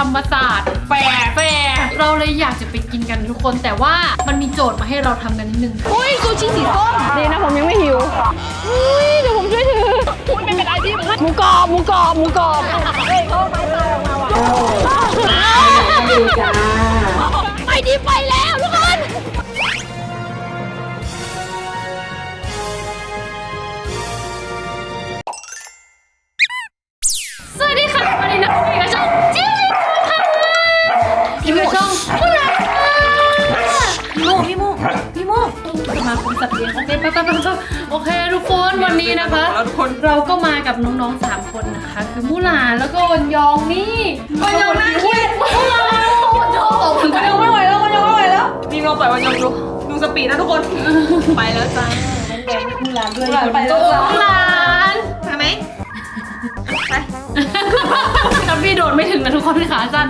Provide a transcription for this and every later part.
ธรรมศาสตร์แฟร์แฟร์เราเลยอยากจะไปกินกันทุกคน แต่ว่ามันมีโจทย์มาให้เราทำกันนิดนึงอุ้ยซูชิสีส้มดีนะผมยังไม่หิวอุ้ยเดี๋ยวผมช่วยถืออุ้ยไม่เป็นไรที่หมูกรอบหมูกรอบหมูกรอบเฮ้ยเขาไปตายออกมาว่ะไปดีไปแล้ว ตว์เลี้ยงโอเคไปไปไปไปโอเคทุกคนวันนี้นะคะ แล้วทุกคน เราก็มากับน้องๆสามคนนะคะ คือมูหลานแล้วก็วันยองนี่วันยองน่าเกลียดมูหลานวันยองตกเหมือนกันยังไม่ไหวแล้วมันยังไม่ไหวแล้วมีลองปล่อยวันยองดูดูสปีดนะทุกคน ไปแล้วจ้ามูหลานด้วยมูหลานไปแล้วจ้ะมูหลานใช่ไหมกับพี่โดดไม่ถึงนะทุกคนที่ขาสั้น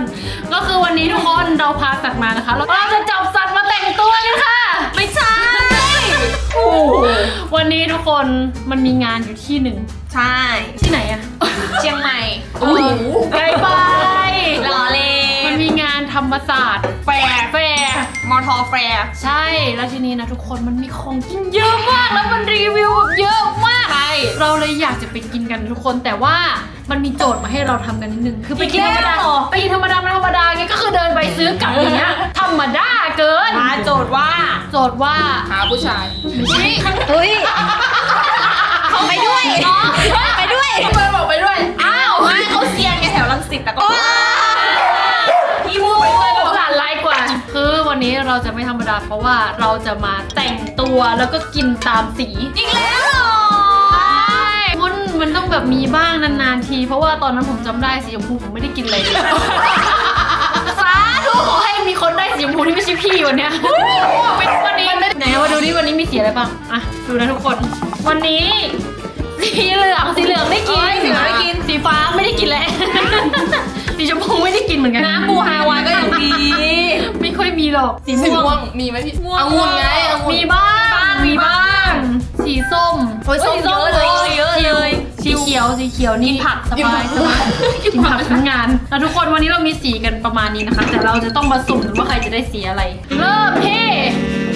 ก็คือวันนี้ทุกคนเราพาสัตว์มานะคะ แล้วเราจะจับสัตว์มาแต่งตัวกันค่ะ ไม่ใช่ โอ้โหวันนี้ทุกคนมันมีงานอยู่ที่หนึ่งใช่ ที่ไหนอะเชียงใหม่โอ้โหไกลไปหล่อเลมันมีงานธรรมศาสตร์แฟร์แฟร์มอทอแฟร์ใช่แล้วทีนี้นะทุกคนมันมีของกินเยอะมากแล้วมันรีวิวแบบเยอะมากใช่เราเลยอยากจะไปกินกันทุกคนแต่ว่ามันมีโจทย์มาให้เราทำกันนิดนึงคือไปกินธรรมดาไปกินธรรมดามันธรรมดาไงก็คือเดินไปซื้อกลับอย่างเงี้ยธรรมดา เกิน มาโจทย์ว่าโจทย์ว่าหาผู้ชายเฮ้ยไปด้วยอ๋อไปด้วย เพื่อนบอกไปด้วย อ้าวไม่เขาเซียนไงแถวรังสิตแต่ก็พี่มูไปด้วยหลานไลค์กว่า คือวันนี้เราจะไม่ธรรมดาเพราะว่าเราจะมาแต่งตัวแล้วก็กินตามสีอีกแล้วเหรอใช่มันมันต้องแบบมีบ้างนานๆที เพราะว่าตอนนั้นผมจำได้สีชมพูผมไม่ได้กินเลยสา ธุขอให้มีคนได้สีชมพูที่ไม่ใช่พี่วันเนี้ยเป็นวันนี้ไหนมาดูดิวันนี้มีสีอะไรบ้างอะดูนะทุกคน วันนี้สีเหลืองสีเหลืองได้กินเอ้ยสีเหลืองได้กินสีฟ้าไม่ได้กินแล้วสีชมพูไม่ได้กินเหมือนกันน้ำปูฮาวายก็ยังดีไม่ค่อยมีหรอกสีสีม่วม่วงงมีไหมพี่ม่วงองุ่นไงองุ่นมีบ้างมีบ้าง สีส้มโอ้ยส้มเยอะเลยเยอะเลย สีเขียวสีเขียวนี่กินผักสบายสบายกินผักทั้งงานแล้วทุกคนวันนี้เรามีสีกันประมาณนี้นะคะ แต่เราจะต้องมาสุ่มกันว่าใครจะได้สีอะไร เริ่มที่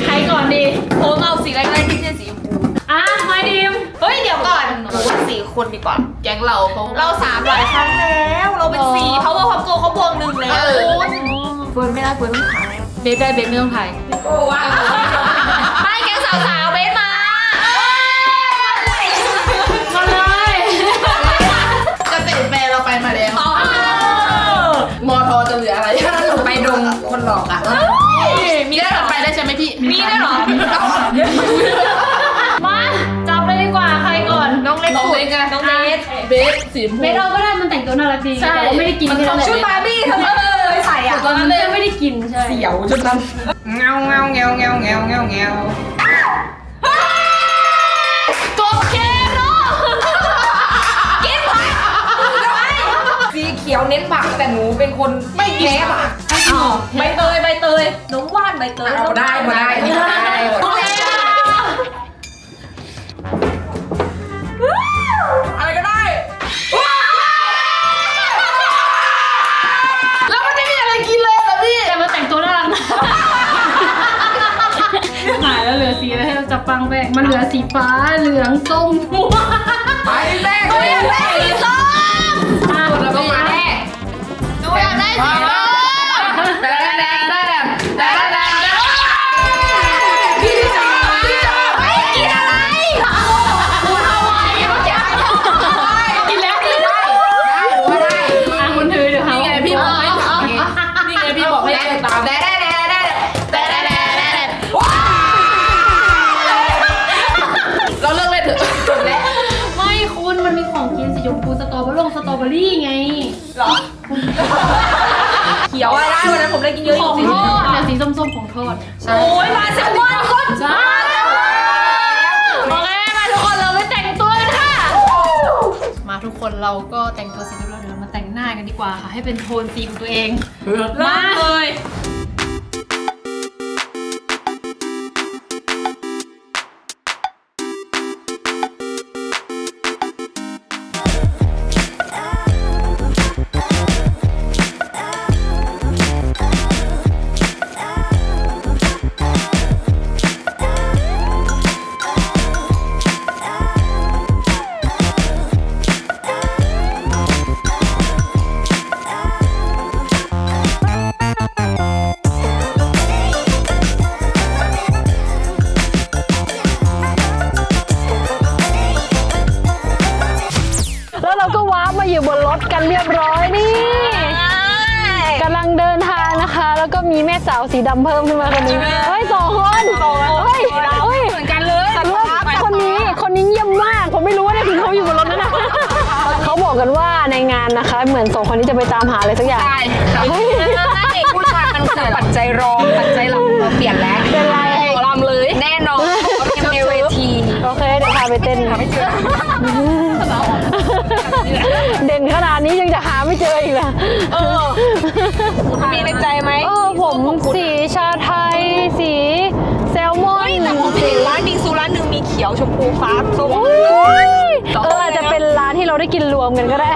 ใครก่อนดีผมเอาสีอะไรก็ได้ที่เป็นสีชมพูอะมาดิมเฮ้ยเดี๋ยวก่อนหนูว่าสี่คนดีกว่าแก๊งเราเขาเราสามหลายครั้งแล้ว เราเป็นสี่เพราะว่าความโกเขาบวกหนึ่งแล้วคุณเฟิร์นไม่ได้เฟิร์นต้องขายเบฟได้เบฟไม่ต้องถ่ายโอ้ว้า ได้ใช่ไหมพี่มีได้หรอมาจับเลยดีกว่าใครก่อนน้องเล็กสุดน้องเบสเบสสีชมพู เบฟเราก็ได้มันแต่งตัวน่ารักดีแต่ว่าไม่ได้กินแค่นั้นแหละชุดบาร์บี้เธอเลยใส่อะตอนนั้นยังไม่ได้กินใช่เสียวจนนั้นเงาเงาเงาเงาเงาเงาเงากบเคโรกินผักสีเขียวเน้นผักแต่หนูเป็นคนไม่แพ้ผักใบเตยใบ เตยน้องว่านใบเตยเอาได้มาได้ได้โอเคอะไรก็ได้แล้วมันไม่มีอะไรกินเลยเหรอพี่แต่มาแต่งตัวน่ารักนะหายแล้วเหลือสีอะไรให้เราจับปังแบกมันเหลือสีฟ้าเหลืองส้มม่วงไปแรกตัวอยากได้สีส้มอะแล้วก็มาแน่ตัวอยากได้สี วอะได้วันนั้นผมได้กินเยอะของทอดเนี่ยสีส้มๆของทอดโอ้ยมาแซลมอนคนใช่โอเคมาทุกคนเราไปแต่งตัวกันค่ะ มาทุกคนเราก็แต่งตัวเสร็จเรียบร้อยเดี๋ยวเรามาแต่งหน้ากันดีกว่าค่ะ ให้เป็นโทนสีของตัวเองมาเลย「 งานนะคะ เหมือนสองคนนี้จะไปตามหาอะไรสักอย่าง ใช่ครับเฮ้ยผู้ชายมันคือปัจจัยรองปัจจัยหลักเราเปลี่ยนแล้วเป็นไรหมอลำเลยแน่นอนเขาเตรียมในเวทีโอเคเดี๋ยวพาไปเต้นไม่เจอเด่นขนาดนี้ยังจะหาไม่เจออีกเหรอมีในใจไหมเออผมสีชาไทยสีแซลมอนแต่ผมเห็นร้านบิงซูร้านหนึ่งมีเขียวชมพูฟ้าส้ม อุ๊ยเอออาจจะ เป็นร้านที่เราได้กินรวมกันก็ได้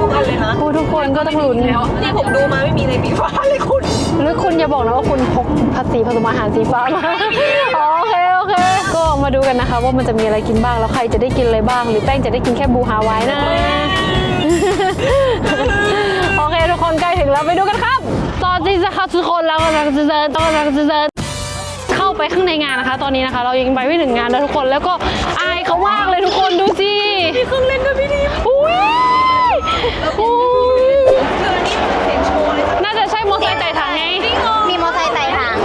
ทุกอันเลยนะโอ้ทุกคนก็ต้องลุ้นนี่ผมดูมาไม่มีในปีฟ้าเลยคุณหรือคุณอย่าบอกนะว่าคุณพกภาษีผสมอาหารสีฟ้ามาอ๋อโอเคโอเค ก็มาดูกันนะคะ ว่ามันจะมีอะไรกินบ้างแล้วใครจะได้กินอะไรบ้าง หรือแป้งจะได้กินแค่บูฮาวายนะโอเคทุกคนใกล้ถึงแล้วไปดูกันครับ ตอนที่จะเข้าทุกคนแล้วกำลังจะเดินกำลังจะเดินเข้าไปข้างในงานนะคะ ตอนนี้นะคะ เรายังไปไม่ถึงงานแล้วทุกคนแล้วก็อายเขามากเลยทุกคนดูสิ มีเครื่องเล่นด้วยพี่ดิมอุ้ยอุ้ยน่าจะใช่มอเตอร์ไซค์ไต่ถังไงมีมอไซค์ไต่ถัง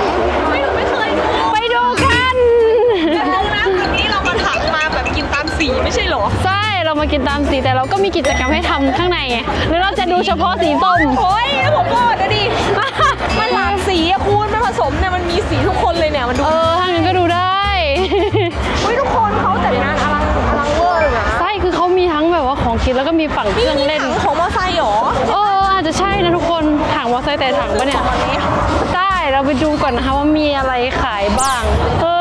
ไปดูกันห้องน้ำแบบนี้เรามาถักมาแบบกินตามสีไม่ใช่เหรอ ใช่เรามากินตามสีแต่เราก็มีกิจกรรมให้ทำข้างในไงหรือเราจะดูเฉพาะสีส้มโอ้ยผมบอกนะดิมันหลากสีอะคุณมันผสมเนี่ยมันมีสีทุกคนเลยเนี่ยมันดูเออถ้างั้นก็ดู มีฝั่งเครื่องเล่น ถังของมอไซค์เหรอเอออาจจะใช่นะทุกคนถังมอไซค์แต่ถังปะเนี่ย ได้ เราไปดูก่อนนะคะว่ามีอะไรขายบ้างเฮ้ย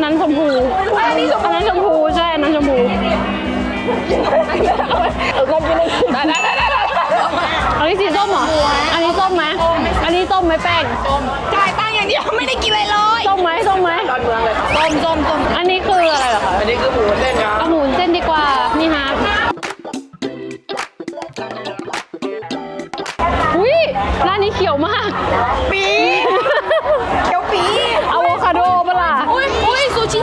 แหนมอันนั้นอันนั้นชมพู อันนี้อันนั้นชมพูใช่ อันนั้นชมพูได้ได้ได้ได้อันนี้สีส้มเหรอ อันนี้ส้มไหมอันนี้ส้มไหมแป้ง จ่ายตังค์อย่างเดียวไม่ได้กินอะไรเลยส้มไหมส้มไหมส้มส้มส้มอันนี้คืออะไรเหรอคะอันนี้คือหมูเส้นครับเอาหมูเส้นดีกว่า นี่ฮะอุ้ยร้านนี้เขียวมาก ปีเขียวปี อะโวคาโดปะล่ะ อุ้ย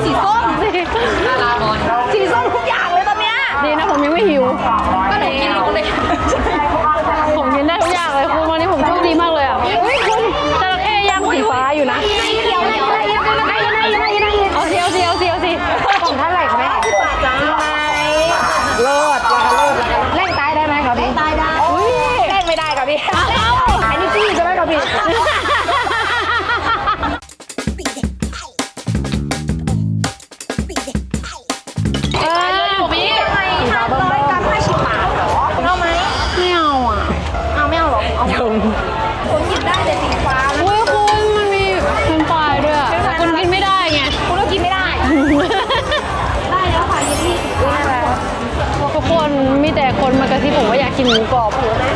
อุ้ยซูชิสีส้มสีส้มทุกอย่างเลยตอนเนี้ย ดีนะผมยังไม่หิว กินหมูกรอบ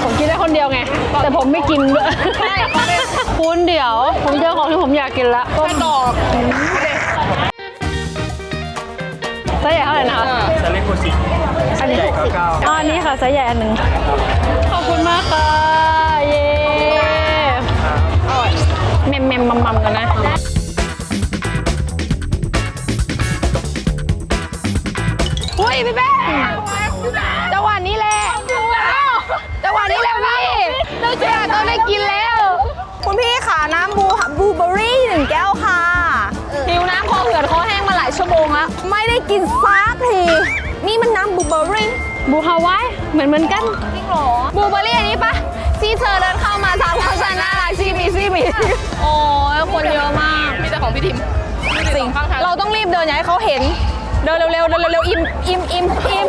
ผมกินได้คนเดียวไง แต่ผมไม่กินด้วยคุณเดี๋ยว ผมเจอของที่ผมอยากกินละต้มดอกไซส์ใหญ่เท่าไหร่นะคะสลิปโคสิอันนี้ใหญ่เก้าเก้าอ๋ออันนี้ค่ะไซส์ใหญ่อันหนึ่งขอบคุณมากค่ะ เย้เมมเมมมัมมัมกันนะอุ้ยพี่แป้ง รี่หนึ่งแก้วค่ะหิวน้ำคอเหือดคอแห้งมาหลายชั่วโมงแล้วไม่ได้กินซักที นี่มันน้ำบูเบอรี่บูฮาวายเหมือนเหมือนกันจริงเหรอบูเบอรี่อันนี้ปะที่เธอเดินเข้ามาทางโฆษณารักซีมีซีมีโอ้ยคนเยอะมาก มีแต่ของพี่ทิมจริงเราต้องรีบเดินอย่าให้เขาเห็น เดินเร็วๆเดินเร็วๆอิ่มอิ่มอิ่มอิ่ม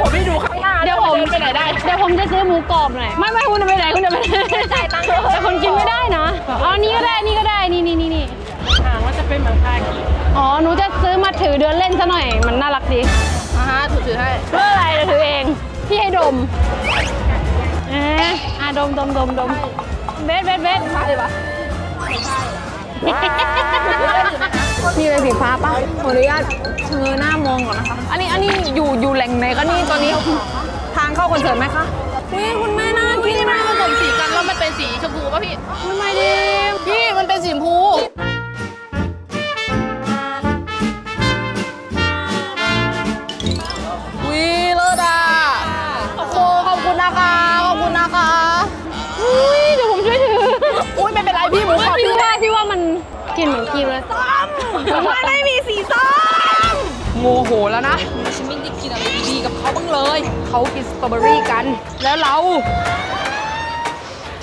ผมไม่ดูข้างหน้า เดี๋ยวผมไปไหนได้ เดี๋ยวผมจะซื้อหมูกรอบหน่อย ไม่ไม่คุณจะไปไหนคุณจะไปไหนจ่ายตังค์แต่คนกินไม่ได้นะอ๋อนี่ก็ได้นี่ก็ได้นี่นี่นี่นี่อ่าว่าจะเป็นเหมือนคากิอ๋อหนูจะซื้อมาถือเดินเล่นซะหน่อยมันน่ารักดีอ่าฮะถูกถือให้เพื่ออะไรจะถือเองพี่ให้ดมเอ๊ะอะดมดมดมดมเบสเบสเบสมาเลยปะมีอะไรสีฟ้าปะขออนุญาตเชอหน้ามองก่อนนะคะ อันนี้อันนี้อยู่อยู่แหล่งไหนคะนี่ตอนนี้ทางเข้าคอนเสิร์ตไหมคะนี่คุณแม่น่ากินนี่มันมากผสมสีกันแล้วมันเป็นสีชมพูป่ะพี่ทำไมดีพี่มันเป็นสีชมพูวิเลิศอะโอ้โหขอบคุณนะคะขอบคุณนะคะอุ้ยเดี๋ยวผมช่วยถืออุ้ยไม่เป็นไรพี่หมูขอบพี่คุณว่าพี่ว่ามันกลินเหมือนครีมเลยมันไม่มีสีส้มโมโหแล้วนะ บเขาบ้างเลย เขากินสตรอเบอรี่กัน แล้วเรา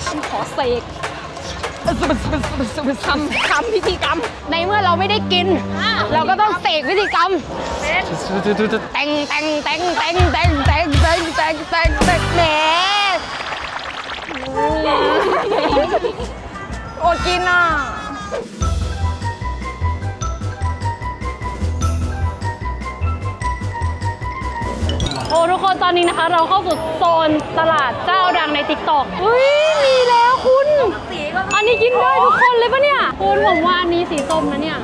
ฉันขอเสกทำทำพิธีกรรม ในเมื่อเราไม่ได้กิน เราก็ต้องเสกวิธีกรรมแต่งแต่งแต่งแต่งแต่งแต่งแต่งแต่งแต่งแต่งแหมโอดกินอะ โอ้ทุกคนตอนนี้นะคะ เราเข้าสู่โซนตลาดเจ้าดังในติ๊กต็อกอุ้ยมีแล้วคุณ อันนี้กินได้ทุกคนเลยปะเนี่ย คุณผมว่าอันนี้สีส้มนะเนี่ย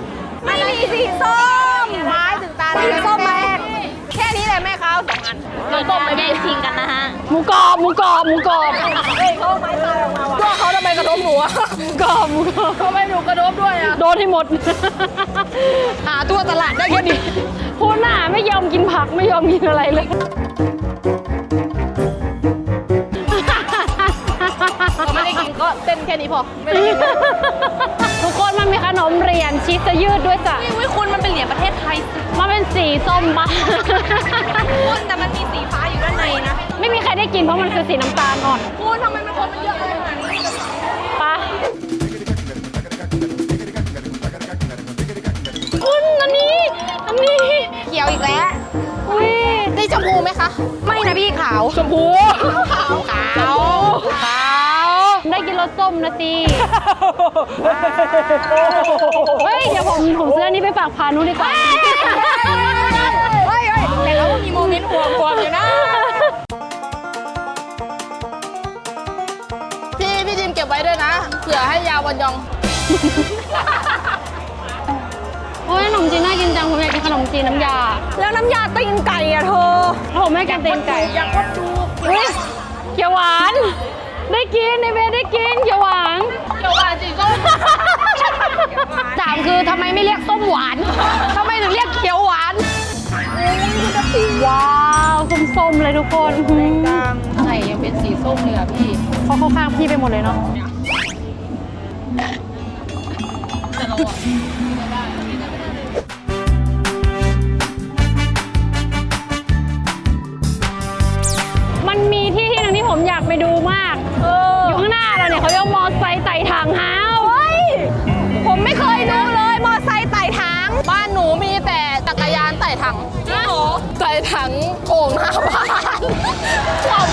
ไม่มีสีส้มไม้ถึงตาสีส้มไหมแค่นี้เลยแม่เขาสองอันเราต้มไปแย่งชิงกันนะฮะ หมูกรอบหมูกรอบหมูกรอบว่าเขาทำไมกระทบหนูอะหมูกรอบหมู กรอบทำไมหนูกระโดดด้วยอะ โดนให้หมด หาตัวตลาดได้แค่นี้คุณน่ะไม่ยอมกินผักไม่ยอมกินอะไรเลยเขาไม่ได้กินก็เต้นแค่นี้พอ ไม่ได้กินทุกคนมันมีขนมเหรียญชีสจะยืดด้วยจ้ะวิคุณมันเป็นเหรียญประเทศไทยมันเป็นสีส้มปะคุณแต่มันมีสีฟ้าอยู่ด้านในนะ ไม่มีใครได้กินเพราะมันคือสีน้ำตาลอ่อนคุณทำไมมันคนมันเยอะเลย คุณอันนี้ อันนี้เขียวอีกแล้วอุ้ยนี่ชมพูไหมคะ ไม่นะพี่ขาว ชมพูขาวขาวขาวได้กินรสส้มนะจีเฮ้ยเดี๋ยวผมผมซื้ออันนี้ไปฝากพานุดีกว่าเฮ้ยเฮ้ยแต่เราก็มีโมเมนต์ห่วงห่วงอยู่นะพี่พี่จิมเก็บไว้ด้วยนะเผื่อให้ยาววันยองโอ้ยขนมจีนน่ากินจังผมอยากกินขนมจีนน้ำยาแล้วน้ำยาตีนไก่อะเธอผมไม่กินตีนไก่อยากวัดดูอุ้ยเขียวหวาน ได้กินในเบได้กินเขียวหวานเดี๋ยวว่าจีส้มถามคือทำไมไม่เรียกส้มหวานทำไมถึงเรียกเขียวหวานว้าวส้มๆเลยทุกคนไข่ยังเป็นสีส้มเลยอะพี่เขาเข้าข้างพี่ไปหมดเลยเนาะมัน ไซค์ไต่ทางห้าวผมไม่เคยดูเลยมอไซค์ไต่ทางบ้านหนูมีแต่จักรยานไต่ถังจริงเหรอไต่ถังโอ่งหน้าบ้าน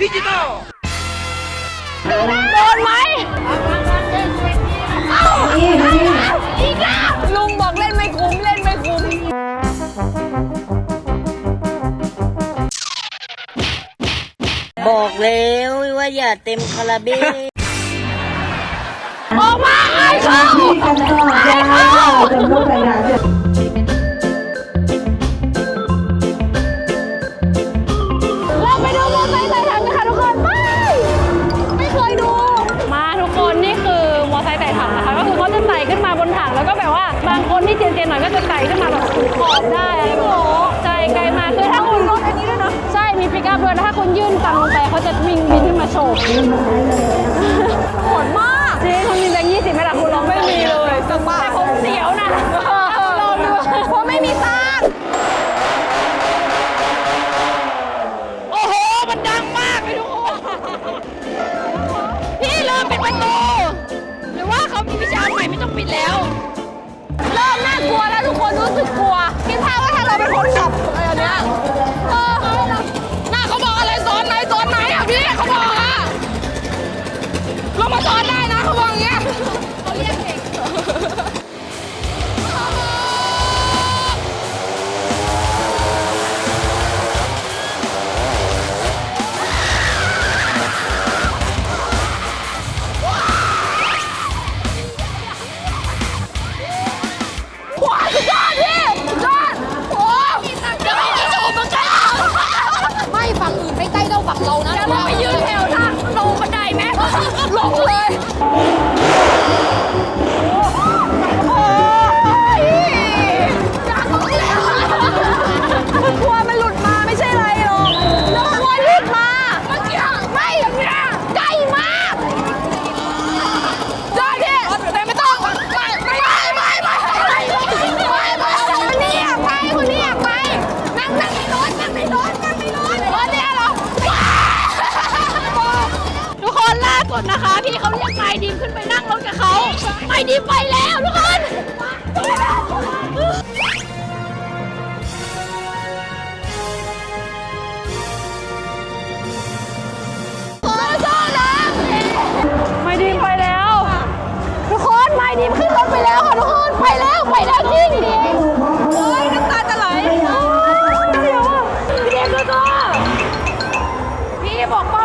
ดิจิตอลโดนไหมนี่นี่อีกแล้วลุงบอกเล่นไม่คุ้มเล่นไม่คุ้ม บอกแล้วว่าอย่าเต็มคาราเบลออกมาไอ้เขานี่กันต่อจ้าจำลูกไปนะเดี๋ยวเรา หน่อยก็จะไต่ขึ้นมาแบบถึงขอบได้อะไรแบบนี้ใช่ไกลมากคือถ้าคุณรถอันนี้ด้วยเนาะใช่มีปิกอัพด้วยแล้วถ้าคุณยื่นตังค์ลงไปเขาจะวิ่งบินขึ้นมาโฉบโหดมากจริงคุณมีแบงค์ยี่สิบไหมล่ะคุณลองไม่มีเลยแต่ผมเสียวนะลองดูเพราะไม่มีตังค์โอ้โหมันดังมากเลยทุกคนพี่เริ่มปิดประตูหรือว่าเขามีวิชาใหม่ไม่ต้องปิดแล้วเริ่มน่ากลัวแล้วทุกคนรู้สึกกลัวคิดภาพว่าถ้าเราเป็นคนขับอะไรอย่างเนี้ย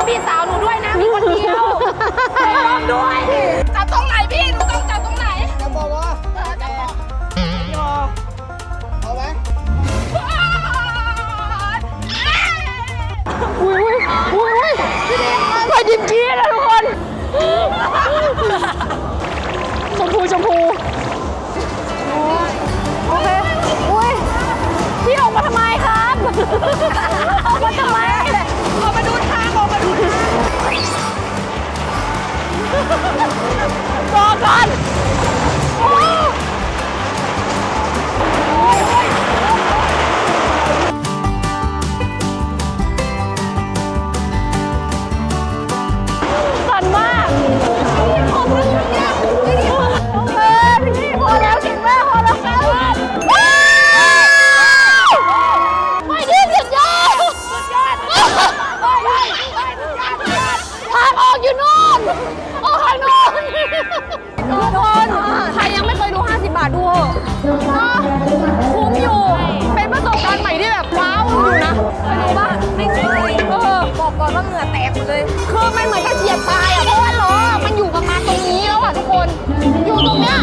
พี่สาวหนูด้วยนะมีคนเดียวไปป้องด้วยจับตรงไหน ก่อน มันเหมือนจะเฉียดตายอะเพราะว่าล้อมันอยู่ประมาณตรงนี้แล้วอะทุกคน อยู่ตรงเนี้ย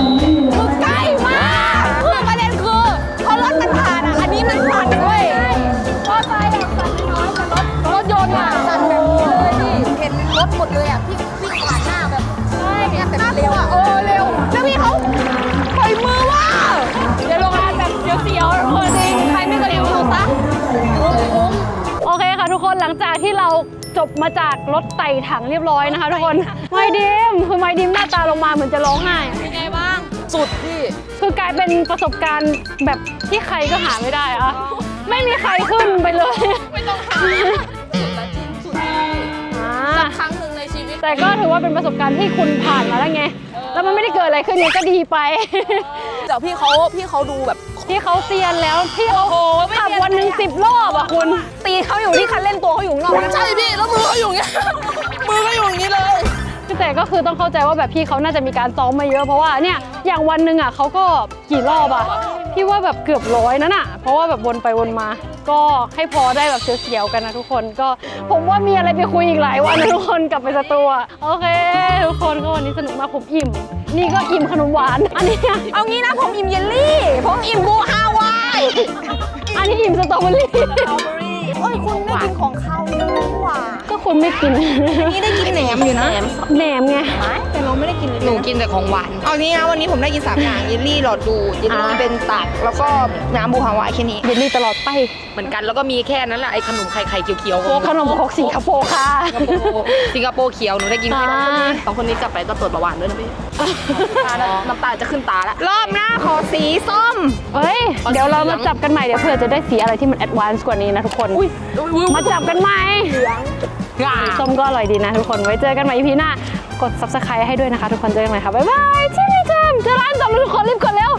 คือใกล้มากคือประเด็นคือพอรถมันผ่านอะอันนี้มันสั่นเว้ยมอไซค์แบบสั่นน้อยแต่รถรถยนต์อะสั่นแบบนี้เลยพี่เห็นรถหมดเลยอะพี่วิ่งผ่านหน้าแบบใช่น่ากลัวอะเออเร็วแล้วพี่เขาปล่อยมือว่าเดี๋ยวลงมาแบบเสียวๆทุกคนจริงใครไม่เคยดูดูซะคุ้มๆโอเคค่ะทุกคนหลังจากที่เรา จบมาจากรถไต่ถังเรียบร้อยนะคะทุกคนไมดิมคือไมดิมหน้าตาลงมาเหมือนจะร้องไห้ เป็นไงบ้าง สุดพี่ คือกลายเป็นประสบการณ์แบบที่ใครก็หาไม่ได้อะไม่มีใครขึ้นไปเลย ไม่ต้องหาสุดละจริงสุดอ่าสักครั้งหนึ่งในชีวิต แต่ก็ถือว่าเป็นประสบการณ์ที่คุณผ่านมาแล้วไง แล้วมันไม่ได้เกิดอะไรขึ้นไงก็ดีไป เดี๋ยวพี่เขาพี่เขาดูแบบ พี่เขาเซียนแล้วพี่เขาขับวันหนึ่งสิบรอบอะคุณ ตีเขาอยู่ที่คันเล่นตัวเขาอยู่ข้างนอกใช่พี่แล้วมือเขาอยู่อย่างเงี้ยมือเขาอยู่อย่างนี้เลยแต่ก็คือต้องเข้าใจว่าแบบพี่เขาน่าจะมีการซ้อมมาเยอะเพราะว่าเนี่ยอย่างวันหนึ่งอะเขาก็กี่รอบอะพี่ว่าแบบเกือบร้อยนั่นอะเพราะว่าแบบวนไปวนมา ก็ให้พอได้แบบเสียวๆกันนะทุกคนก็ผมว่ามีอะไรไปคุยอีกหลายวันนะทุกคนกลับไปสตูอะโอเค ทุกคนก็วันนี้สนุกมากผมอิ่ม นี่ก็อิ่มขนมหวาน อันนี้อะเอางี้นะผมอิ่มเยลลี่ ผมอิ่มบูฮาวาย อันนี้อิ่มสตรอเบอรี่เอ้ยคุณได้กินของเขาเยอะก ว่าก็คุณไม่กินนี่ได้กินแหนมอยู่นะ แหนมไงแต่เราไม่ได้กินเลยหนูกินแต่ของหวาน เอางี้นะวันนี้ผมได้กินสามอย่างเยลลี่หลอดดูดเยลลี่เป็นตัก แล้วก็น้ำบูฮาวายแค่นี้เยลลี่ตลอดไป เหมือนกันแล้วก็มีแค่นั้นแหละไอ้ขนมไข่ไข่เขียวๆของขนมครกสิงคโปร์ค่ะ สิงคโปร์เขียวหนูได้กินแค่นั้นอ่าสองคนนี้กลับไปก็ตรวจเบาหวานด้วยนะพี่น้ำตาจะขึ้นตาแล้วรอบหน้าขอสีส้มเอ้ย เดี๋ยวเรามาจับกันใหม่เดี๋ยวเผื่อจะได้สีอะไรที่มันแอดวานซ์กว่านี้นะทุกคน มาจับกันใหม่ส้มก็อร่อยดีนะทุกคน ไว้เจอกันใหม่พีหน้า กด subscribe ให้ด้วยนะคะ ทุกคนเจอกันใหม่ค่ะ บ๊ายบายที่นี่จำเจอร้านจำแล้วทุกคนรีบกดเร็ว